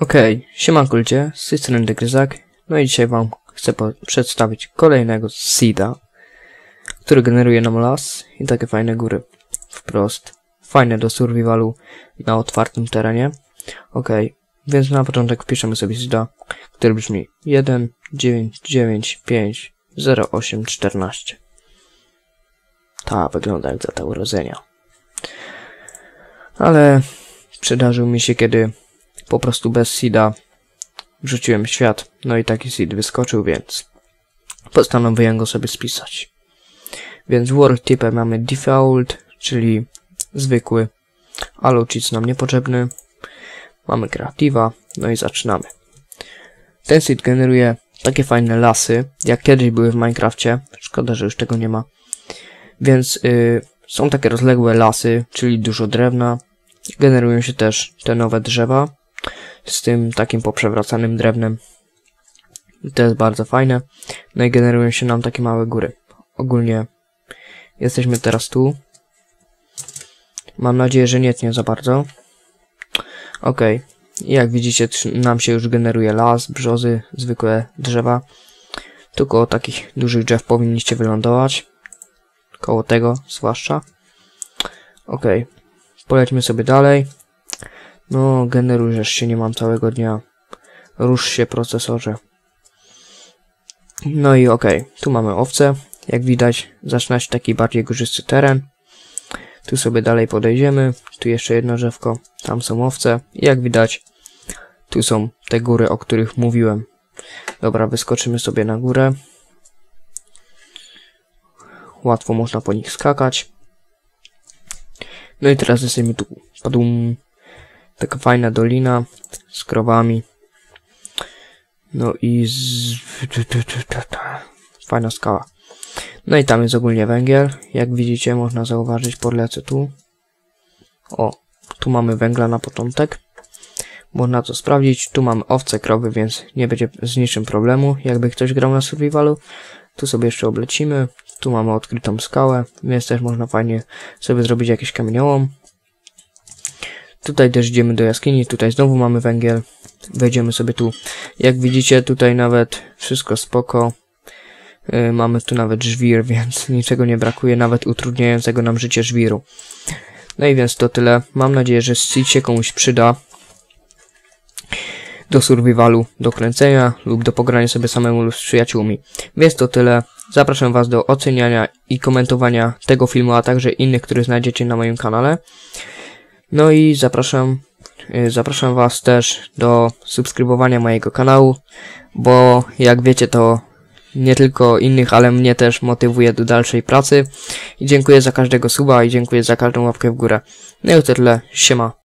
Okej, okay, siemanko ludzie, z tej strony Degryzak, no i dzisiaj wam chcę przedstawić kolejnego seeda, który generuje nam las i takie fajne góry, wprost, fajne do survivalu na otwartym terenie. Okej, okay, więc na początek wpiszemy sobie seeda, który brzmi 1, 9, 9, 5, 0, 8, 14. Ta wygląda jak data urodzenia. Ale przydarzył mi się kiedy po prostu bez seeda wrzuciłem świat, no i taki seed wyskoczył, więc postanowiłem go sobie spisać. Więc word typem mamy default, czyli zwykły, cheats nam niepotrzebny. Mamy creative'a, no i zaczynamy. Ten seed generuje takie fajne lasy, jak kiedyś były w Minecrafcie. Szkoda, że już tego nie ma. Więc yy, są takie rozległe lasy, czyli dużo drewna. Generują się też te nowe drzewa z tym takim poprzewracanym drewnem. to jest bardzo fajne. No i generują się nam takie małe góry. Ogólnie jesteśmy teraz tu. Mam nadzieję, że nie tnie za bardzo. Ok. Jak widzicie, nam się już generuje las, brzozy, zwykłe drzewa. Tu koło takich dużych drzew powinniście wylądować. Koło tego zwłaszcza. Ok. Polećmy sobie dalej. No, generujesz się, nie mam całego dnia. Rusz się, procesorze. No i okej, okay. tu mamy owce. Jak widać, zaczyna się taki bardziej górzysty teren. Tu sobie dalej podejdziemy. Tu jeszcze jedno drzewko. Tam są owce. I jak widać, tu są te góry, o których mówiłem. Dobra, wyskoczymy sobie na górę. Łatwo można po nich skakać. No i teraz jesteśmy tu. Padum. Taka fajna dolina z krowami. No i z... Fajna skała. No i tam jest ogólnie węgiel. Jak widzicie, można zauważyć, podlecę tu. O, tu mamy węgla na początek. Można to sprawdzić. Tu mamy owce, krowy, więc nie będzie z niczym problemu, jakby ktoś grał na survivalu. Tu sobie jeszcze oblecimy. Tu mamy odkrytą skałę, więc też można fajnie sobie zrobić jakiś kamieniołom. Tutaj też idziemy do jaskini, tutaj znowu mamy węgiel. Wejdziemy sobie tu. Jak widzicie, tutaj nawet wszystko spoko. Yy, mamy tu nawet żwir, więc niczego nie brakuje, nawet utrudniającego nam życie żwiru. No i więc to tyle. Mam nadzieję, że Seed się komuś przyda do survivalu, do kręcenia lub do pogrania sobie samemu lub z przyjaciółmi. Więc to tyle. Zapraszam Was do oceniania i komentowania tego filmu, a także innych, które znajdziecie na moim kanale. No i zapraszam, y, zapraszam Was też do subskrybowania mojego kanału, bo jak wiecie to nie tylko innych, ale mnie też motywuje do dalszej pracy. I dziękuję za każdego suba i dziękuję za każdą łapkę w górę. No i to tyle, siema.